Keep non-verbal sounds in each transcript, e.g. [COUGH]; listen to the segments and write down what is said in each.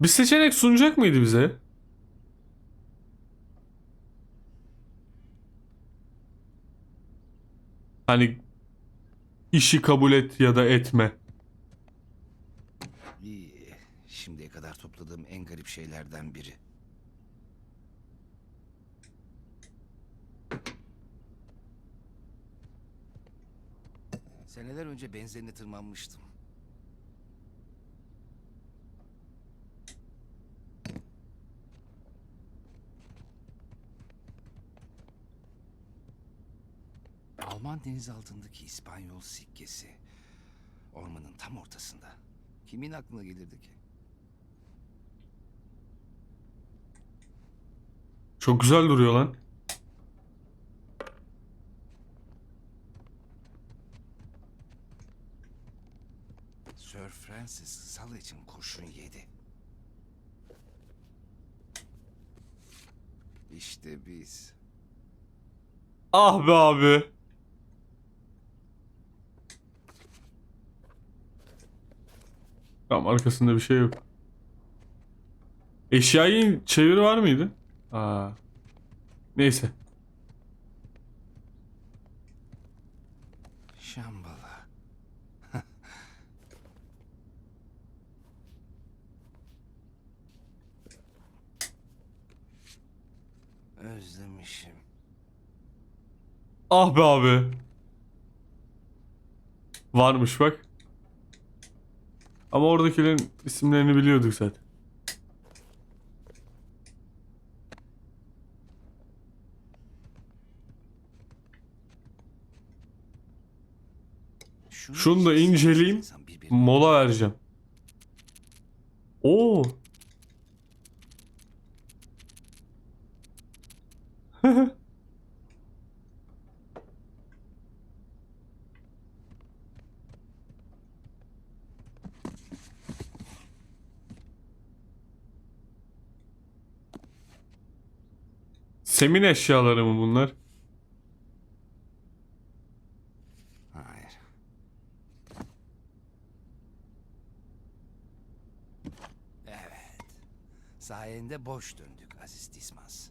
Bir seçenek sunacak mıydı bize? Hani işi kabul et ya da etme. Şimdiye kadar topladığım en garip şeylerden biri. Seneler önce benzerine tırmanmıştım. Alman denizaltındaki İspanyol sikkesi. Ormanın tam ortasında. Kimin aklına gelirdi ki? Çok güzel duruyor lan. Sir Francis Salı için kurşun yedi. İşte biz. Ah be abi. Tamam arkasında bir şey yok. Eşyayı çeviri var mıydı? Aa. Neyse. Şambala. [LAUGHS] Özlemişim. Ah be abi. Varmış bak. Ama oradakilerin isimlerini biliyorduk zaten. Şunu da inceleyeyim. Mola vereceğim. Oo. [LAUGHS] Semin eşyaları mı bunlar? Hayır. Evet. Sayende boş döndük Aziz Dismas.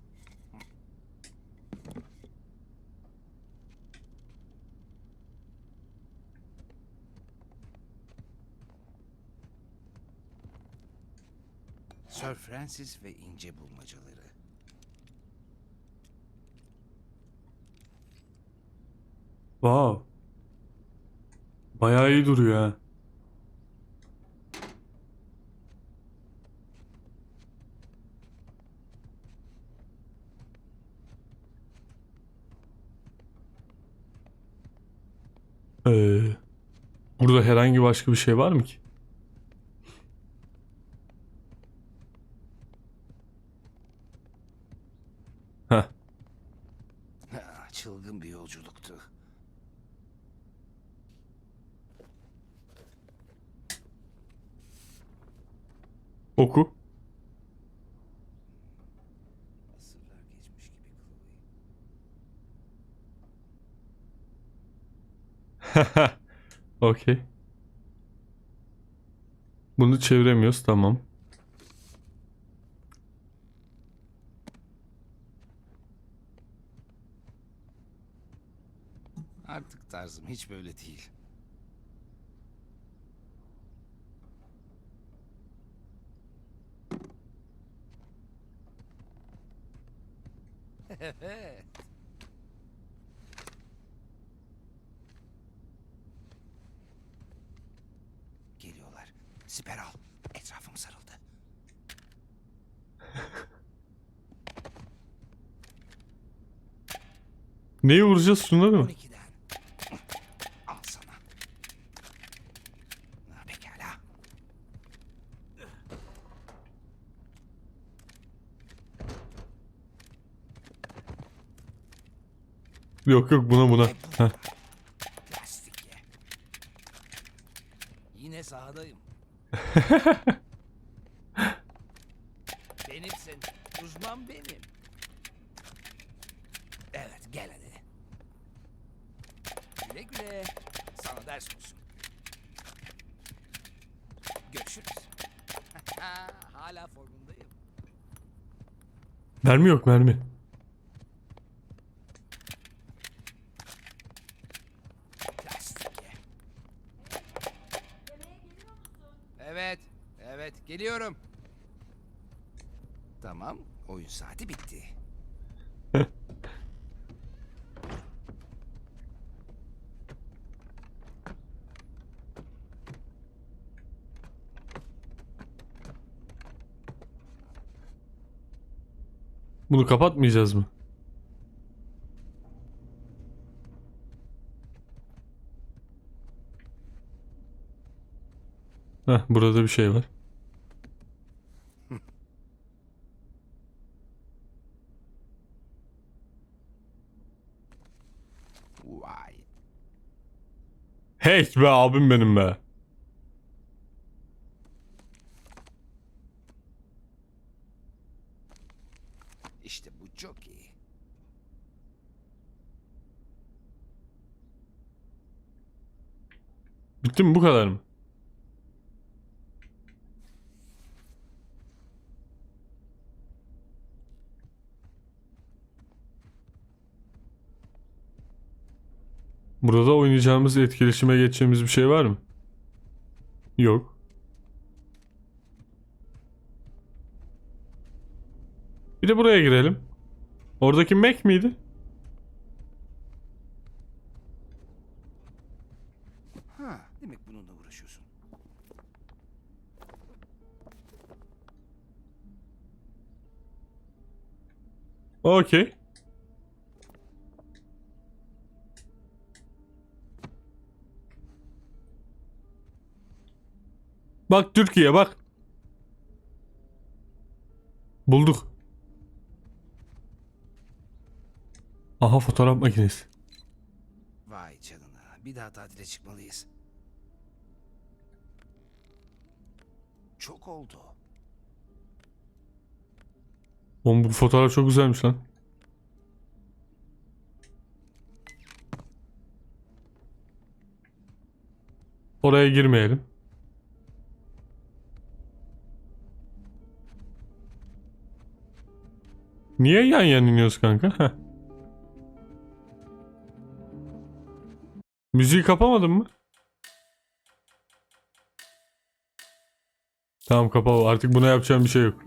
Sir Francis ve ince bulmacaları. Wow. Bayağı iyi duruyor ha. Ee, burada herhangi başka bir şey var mı ki? Heh. Ha, Çılgın bir yolculuktu. Oku. Asırlar geçmiş gibi Chloe. [LAUGHS] Okey. Bunu çeviremiyoruz tamam. Artık tarzım hiç böyle değil. Neyi vuracağız şunları mı? 12'den. Al sana. Ha, Pekala. Yok yok buna buna. Bu Heh. Lastik ye. Yine sahadayım. [LAUGHS] Benimsin. Uzman benim. Evet gel hadi. Güle güle. Sana ders olsun. Görüşürüz. Hala formundayım. Mermi yok mermi. Evet, evet geliyorum. Tamam, oyun saati bitti. Bunu kapatmayacağız mı? Heh, burada bir şey var. Hey be abim benim be. İşte bu çok iyi. Bitti mi bu kadar mı? Burada oynayacağımız etkileşime geçeceğimiz bir şey var mı? Yok. Bir de buraya girelim. Oradaki Mac miydi? Uğraşıyorsun. Okey. Bak Türkiye bak. Bulduk. Aha fotoğraf makinesi. Vay canına, bir daha tatile çıkmalıyız. Çok oldu. Oğlum bu fotoğraf çok güzelmiş lan. Oraya girmeyelim. Niye yan yan iniyoruz kanka? Müziği kapamadın mı? Tamam kapalı. Artık buna yapacağım bir şey yok.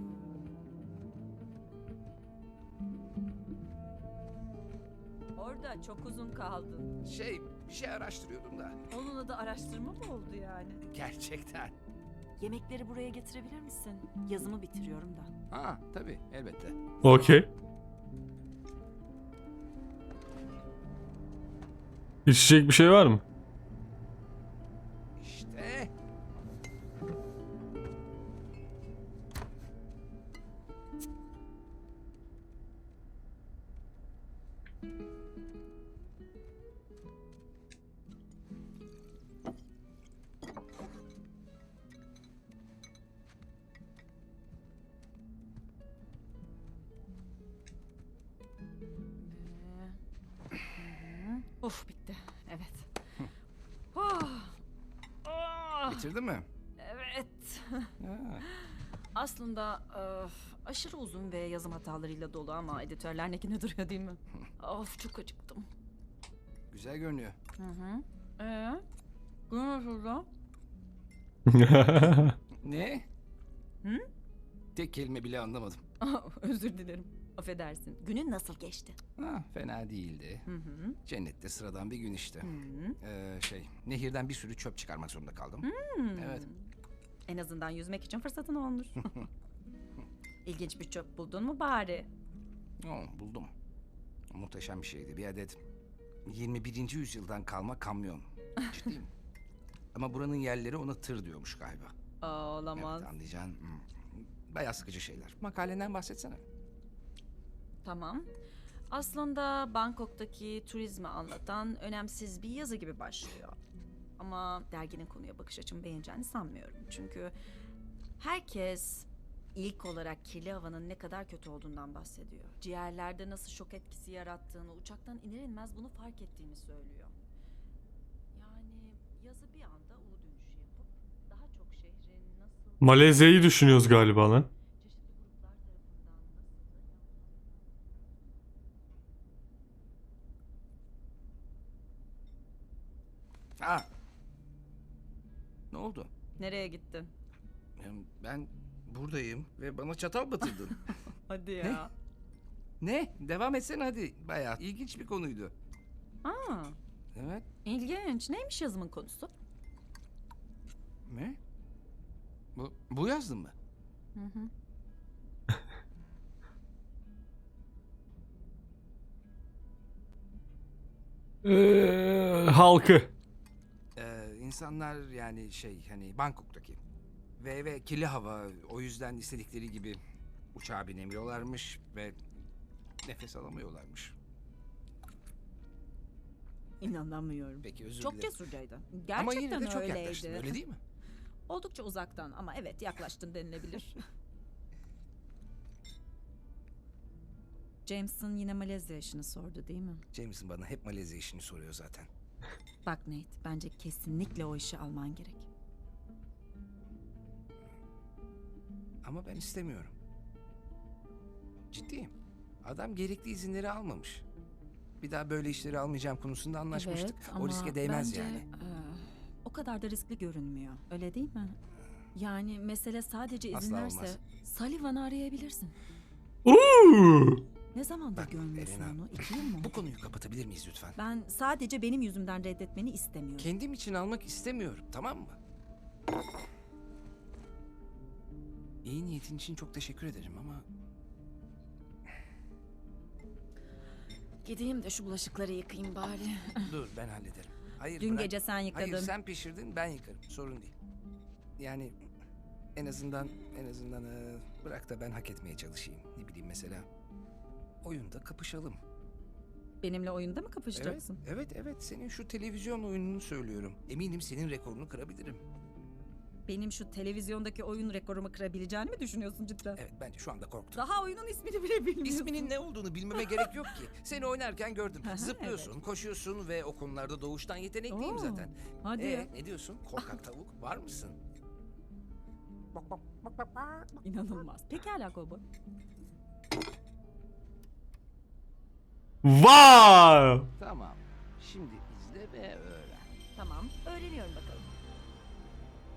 Orada çok uzun kaldın. Şey, bir şey araştırıyordum da. Onunla da araştırma mı oldu yani? Gerçekten. Yemekleri buraya getirebilir misin? Yazımı bitiriyorum da. Ha, tabii, elbette. Okey. İçecek bir şey var mı? Bitirdin mi? evet. Ha, Aslında öf, aşırı uzun ve yazım hatalarıyla dolu ama editörler nekine duruyor değil mi? [LAUGHS] of çok acıktım. güzel görünüyor. Hı hı. Ee? Da? Ne? Hı? Tek kelime bile anlamadım. [LAUGHS] Özür dilerim. Affedersin. Günün nasıl geçti? Ha, fena değildi. Hı hı. Cennette sıradan bir gün işte. Hı hı. Ee, şey, nehirden bir sürü çöp çıkarmak zorunda kaldım. Hmm. Evet. En azından yüzmek için fırsatın olmuş. [LAUGHS] İlginç bir çöp buldun mu bari? Oo, buldum. Muhteşem bir şeydi. Bir adet 21. yüzyıldan kalma kamyon. Ciddiyim. [LAUGHS] Ama buranın yerleri ona tır diyormuş galiba. Aa, olamaz. Evet anlayacaksın. Hmm. Bayağı sıkıcı şeyler. Makalenden bahsetsene. Tamam. Aslında Bangkok'taki turizmi anlatan önemsiz bir yazı gibi başlıyor. Ama derginin konuya bakış açımı beğeneceğini sanmıyorum. Çünkü herkes ilk olarak kirli havanın ne kadar kötü olduğundan bahsediyor. Ciğerlerde nasıl şok etkisi yarattığını, uçaktan iner inmez bunu fark ettiğini söylüyor. Yani yazı bir anda U dönüşü yapıp daha çok şehrin nasıl Malezya'yı düşünüyoruz galiba lan. Ha. Ne oldu? Nereye gittin? Ben buradayım ve bana çatal batırdın. [LAUGHS] Hadi ya. ne? Devam etsene hadi. Bayağı ilginç bir konuydu. Aa, Evet. ilginç. Neymiş yazımın konusu? Ne? Bu, bu yazdın mı? Hı hı. [LAUGHS] Ee, halkı. İnsanlar yani şey hani Bangkok'taki ve ve kirli hava o yüzden istedikleri gibi uçağa binemiyorlarmış ve nefes alamıyorlarmış. İnanamıyorum. Peki özür Çok dilerim. cesurcaydı. Ama Gerçekten yine de çok öyleydi. yaklaştın öyle değil mi? Oldukça uzaktan ama evet yaklaştın denilebilir. [LAUGHS] Jameson yine Malezya işini sordu değil mi? Jameson bana hep Malezya işini soruyor zaten. Bak Nate, bence kesinlikle o işi alman gerek. Ama ben istemiyorum. Ciddiyim. Adam gerekli izinleri almamış. Bir daha böyle işleri almayacağım konusunda anlaşmıştık. Evet, o ama riske değmez bence, yani. e, o kadar da riskli görünmüyor. Öyle değil mi? Yani mesele sadece izin Asla verse olmaz. Sullivan'ı arayabilirsin. Uuu. Ne zamandır Bak, görmüyorsun Elena, onu? İki yıl mı? Bu konuyu kapatabilir miyiz lütfen? Ben sadece benim yüzümden reddetmeni istemiyorum. Kendim için almak istemiyorum, tamam mı? İyi niyetin için çok teşekkür ederim ama Gideyim de şu bulaşıkları yıkayayım bari. [LAUGHS] dur ben hallederim. Hayır Dün bırak. gece sen yıkadın. Hayır sen pişirdin ben yıkarım. Sorun değil. Yani en azından en azından eee, bırak da ben hak etmeye çalışayım. Ne bileyim mesela oyunda kapışalım. Benimle oyunda mı Evet, kapışacaksın? evet, evet. Senin şu televizyon oyununu söylüyorum. Eminim senin rekorunu kırabilirim. Benim şu televizyondaki oyun rekorumu kırabileceğini mi düşünüyorsun cidden? Evet, bence şu anda korktum. Daha oyunun ismini bile bilmiyorsun. İsminin ne olduğunu bilmeme gerek yok ki. [LAUGHS] Seni oynarken gördüm. Zıplıyorsun, koşuyorsun ve o konularda doğuştan yetenekliyim Oo, zaten. Hadi Ee, ne diyorsun? Korkak [LAUGHS] tavuk var mısın? İnanılmaz. Pekala Kobo. Wow. Tamam. Şimdi izle ve öğren. Tamam. Öğreniyorum bakalım.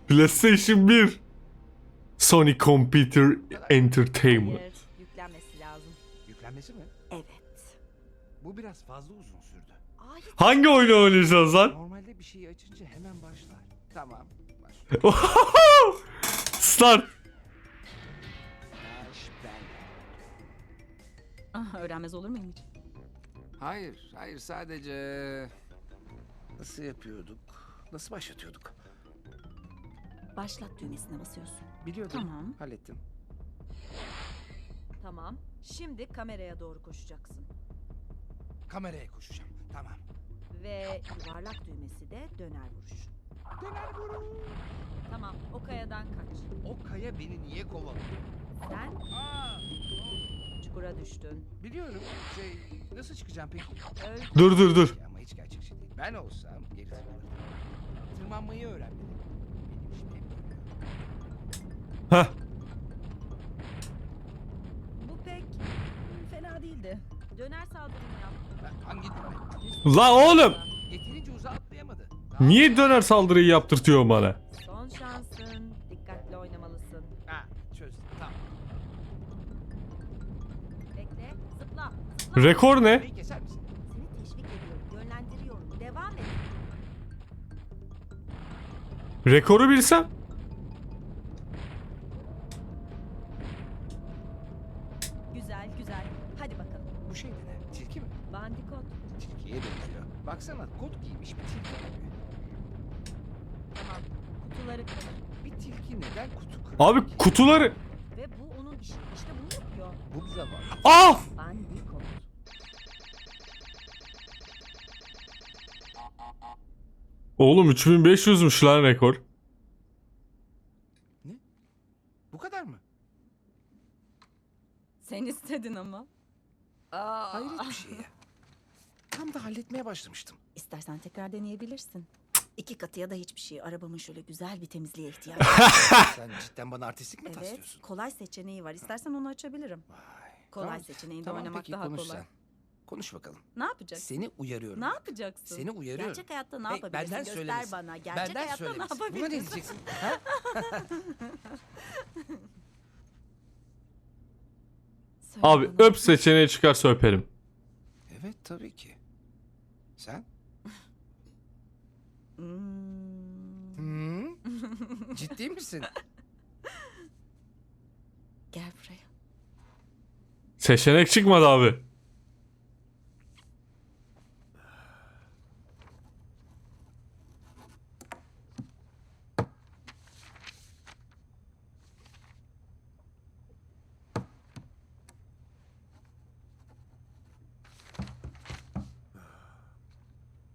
PlayStation 1. Sony Computer Entertainment. Hayır. Yüklenmesi lazım. Yüklenmesi mi? Evet. Bu biraz fazla uzun sürdü. Ay Hangi oyunu oynayacağız lan? Normalde bir şeyi açınca hemen başlar. Tamam. Başla. Start. Baş ben. ah, öğrenmez olur muyum hiç? Hayır, hayır sadece... Nasıl yapıyorduk? Nasıl başlatıyorduk? Başlat düğmesine basıyorsun. Biliyordum. Tamam. Hallettim. Tamam. Şimdi kameraya doğru koşacaksın. Kameraya koşacağım. Tamam. Ve yuvarlak düğmesi de döner vuruş. Döner vuruş. Tamam. O kayadan kaç. O kaya beni niye kovalıyor? Sen Aa, çukura düştün. biliyorum. Şey, nasıl çıkacağım peki? Öl. Dur dur dur. Ama hiç gerçekçi değil. Ben olsam geri tırmanırdım. Tırmanmayı öğrenmedim. Benim işim hep böyle. Heh. Bu pek hmm, fena değildi. Döner saldırını yap. Ben hangi düğme? La oğlum. Yeterince uzağa atlayamadı. Niye döner saldırıyı yaptırtıyor bana? Devam et. Rekoru bilsem. Güzel güzel. Hadi bakalım. Bu şey de ne? Tilki mi? Bandikot. Tilkiye benziyor. Baksana kot giymiş bir tilki gibi. Tamam. Kutuları kır. Bir tilki neden kutu kırıyor Abi kutuları. Ve bu onun işi. İşte bunu yapıyor. Bu bize var. Ah! Oğlum 3500'müş lan rekor. Bu kadar mı? Sen istedin ama. Aa, Hayret bir şey ya. Tam da halletmeye başlamıştım. İstersen tekrar deneyebilirsin. İki katı ya da hiçbir şey. Arabamın şöyle güzel bir temizliğe ihtiyacı var. [LAUGHS] Sen cidden bana artistlik mi evet. taslıyorsun? Kolay seçeneği var. İstersen onu açabilirim. Vay. Kolay Tamam. seçeneğinde Tamam, oynamak peki, daha konuş kolay. sen. Konuş bakalım. Ne yapacaksın? Seni uyarıyorum. Ne yapacaksın? Seni uyarıyorum. Gerçek hayatta ne Hey, yapabilirsin? benden Göster söylemesin. bana. Gerçek Benden hayatta ne söylemesin. yapabilirsin? Buna ne diyeceksin? [LAUGHS] ha? Söyle Abi bana. öp seçeneği çıkarsa öperim. Evet tabii ki. Sen? Hmm. Hmm? [LAUGHS] Ciddi misin? Gel buraya. Seçenek çıkmadı abi.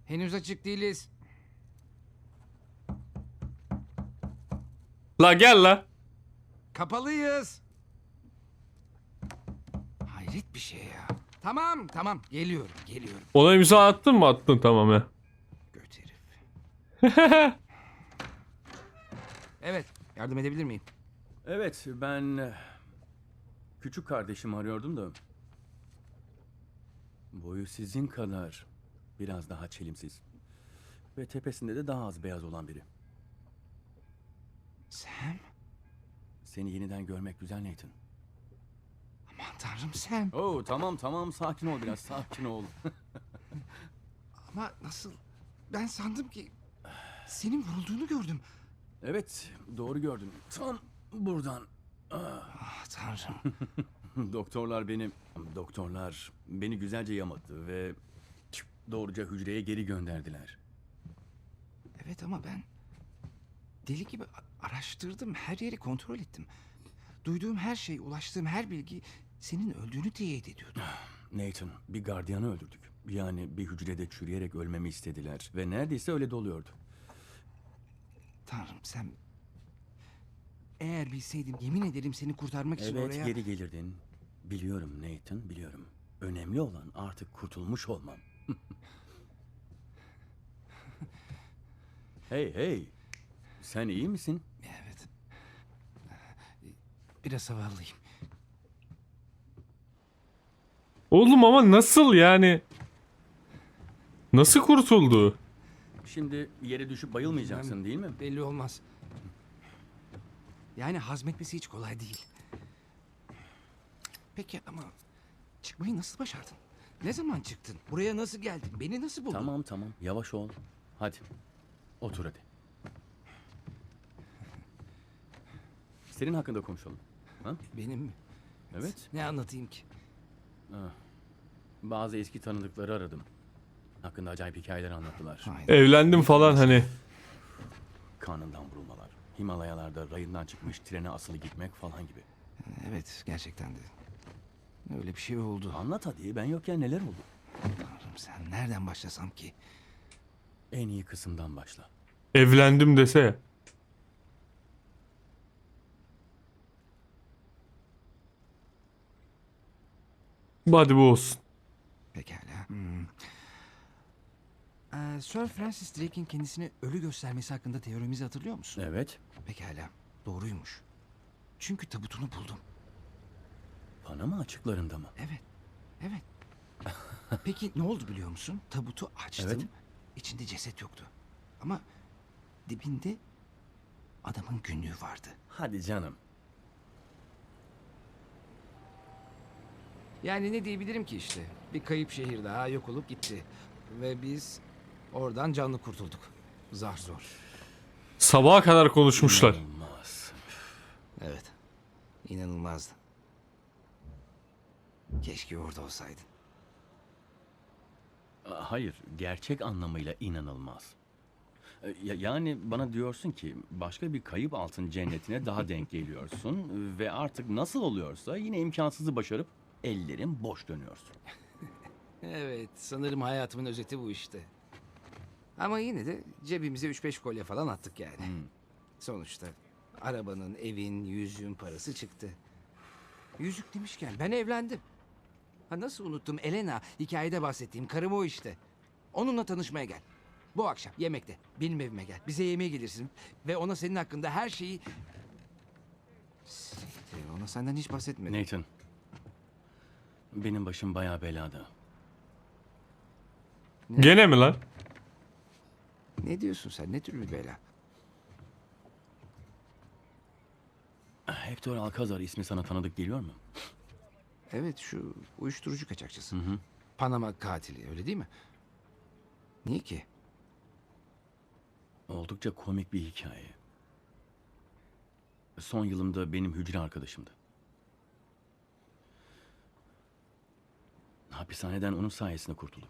Henüz açık değiliz. La gel la. Kapalıyız. Hayret bir şey ya. Tamam tamam geliyorum geliyorum. Ona imza attın mı? Attın tamam ya. Göt herif. [LAUGHS] Evet yardım edebilir miyim? Evet, ben eh, küçük kardeşimi arıyordum da. Boyu sizin kadar biraz daha çelimsiz. Ve tepesinde de daha az beyaz olan biri. Sam? Seni yeniden görmek güzel Nathan. Aman tanrım Sam. Oo tamam tamam sakin ol biraz sakin ol. [LAUGHS] Ama nasıl? Ben sandım ki senin vurulduğunu gördüm. evet doğru gördün. Tam buradan. Ah, Ah tanrım. [LAUGHS] doktorlar beni doktorlar beni güzelce yamadı ve doğruca hücreye geri gönderdiler. evet ama ben deli gibi araştırdım. Her yeri kontrol ettim. Duyduğum her şey, ulaştığım her bilgi senin öldüğünü teyit ediyordu. Nathan, bir gardiyanı öldürdük. Yani bir hücrede çürüyerek ölmemi istediler. Ve neredeyse öyle doluyordu. Tanrım sen... Eğer bilseydim yemin ederim seni kurtarmak için Evet, oraya... geri gelirdin. Biliyorum Nathan, biliyorum. Önemli olan artık kurtulmuş olmam. Hey hey, sen iyi misin? Evet. Biraz havallıyım. Oğlum ama nasıl yani? Nasıl kurtuldu? Şimdi yere düşüp bayılmayacaksın değil mi? Belli olmaz. Yani hazmetmesi hiç kolay değil. Peki ama çıkmayı nasıl başardın? Ne zaman çıktın? Buraya nasıl geldin? Beni nasıl buldun? Tamam tamam, yavaş ol. Hadi, otur hadi. Senin hakkında konuşalım. Ha? Benim mi? Evet. Ne anlatayım ki? Bazı eski tanıdıkları aradım. Hakkında acayip hikayeler anlattılar. Aynen. Evlendim falan hani. Karnından vurulmalar. Himalayalarda rayından çıkmış trene asılı gitmek falan gibi. Evet gerçekten de. Öyle bir şey oldu. Anlat hadi ben yokken neler oldu? Tanrım sen nereden başlasam ki? En iyi kısımdan başla. Evlendim dese ya. Hadi bu olsun. Pekala. Hmm. Ee, Sir Francis Drake'in kendisini ölü göstermesi hakkında teorimizi hatırlıyor musun? Evet. Pekala. Doğruymuş. Çünkü tabutunu buldum. Panama açıklarında mı? Evet. Evet. Peki ne oldu biliyor musun? Tabutu açtım. Evet. İçinde ceset yoktu. Ama dibinde adamın günlüğü vardı. Hadi canım. Yani ne diyebilirim ki işte? Bir kayıp şehir daha yok olup gitti. Ve biz oradan canlı kurtulduk. Zar zor. Sabaha kadar konuşmuşlar. İnanılmaz. Evet. İnanılmazdı. Keşke orada olsaydın. Hayır, gerçek anlamıyla inanılmaz. Ee, ya- Yani bana diyorsun ki başka bir kayıp altın cennetine daha denk geliyorsun ve artık nasıl oluyorsa yine imkansızı başarıp ellerin boş dönüyorsun. [LAUGHS] Evet, sanırım hayatımın özeti bu işte. Ama yine de cebimize 3-5 kolye falan attık yani. Sonuçta arabanın, evin, yüzüğün parası çıktı. Yüzük demişken ben evlendim. Ha nasıl unuttum Elena, hikayede bahsettiğim karım o işte. Onunla tanışmaya gel. Bu akşam yemekte benim evime gel. Bize yemeğe gelirsin ve ona senin hakkında her şeyi... Siktir, ona senden hiç bahsetmedim. Nathan. Benim başım bayağı belada. Gene mi lan? Ne diyorsun sen? Ne tür bir bela? Hector Alcazar ismi sana tanıdık geliyor mu? Evet şu uyuşturucu kaçakçısı. Panama katili öyle değil mi? Niye ki? Oldukça komik bir hikaye. Son yılımda benim hücre arkadaşımdı. Hapishaneden onun sayesinde kurtuldum.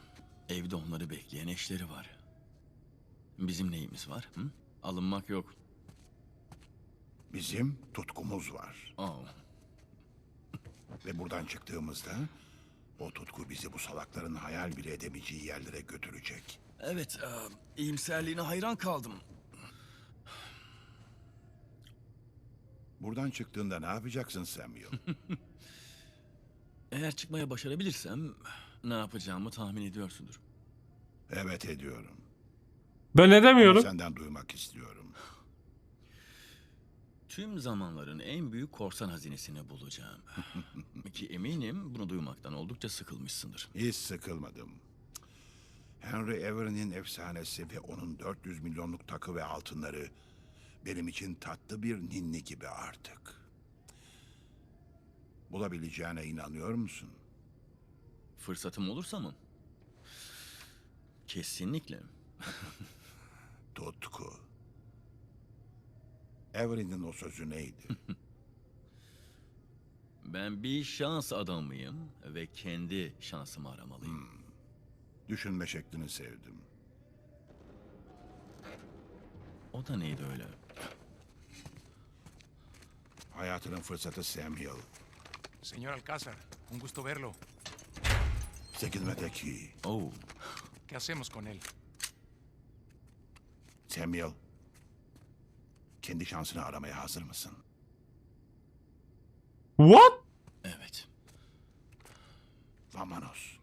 evde onları bekleyen eşleri var. Bizim neyimiz var? Hı? Alınmak yok. Bizim tutkumuz var. Oh. Ve buradan çıktığımızda o tutku bizi bu salakların hayal bile edemeyeceği yerlere götürecek. Evet, e, iyimserliğine hayran kaldım. Buradan çıktığında ne yapacaksın Samuel? [LAUGHS] Eğer çıkmaya başarabilirsem ne yapacağımı tahmin ediyorsundur. evet ediyorum. Ben Bunu edemiyorum. Senden duymak istiyorum. Tüm zamanların en büyük korsan hazinesini bulacağım. [LAUGHS] Ki eminim bunu duymaktan oldukça sıkılmışsındır. Hiç sıkılmadım. Henry Everin'in efsanesi ve onun 400 milyonluk takı ve altınları benim için tatlı bir ninni gibi artık. Bulabileceğine inanıyor musun? Fırsatım olursa mı? Kesinlikle. [LAUGHS] Tutku. Everin'in o sözü neydi? [LAUGHS] Ben bir şans adamıyım ve kendi şansımı aramalıyım. Düşünme şeklini sevdim. O da neydi öyle? Hayatının fırsatı Samuel. Señor Alcázar, un gusto verlo. Çekilmedeki Oh, ¿Qué hacemos con él? Samuel. Kendi şansını aramaya hazır mısın? What? evet. Vamanos.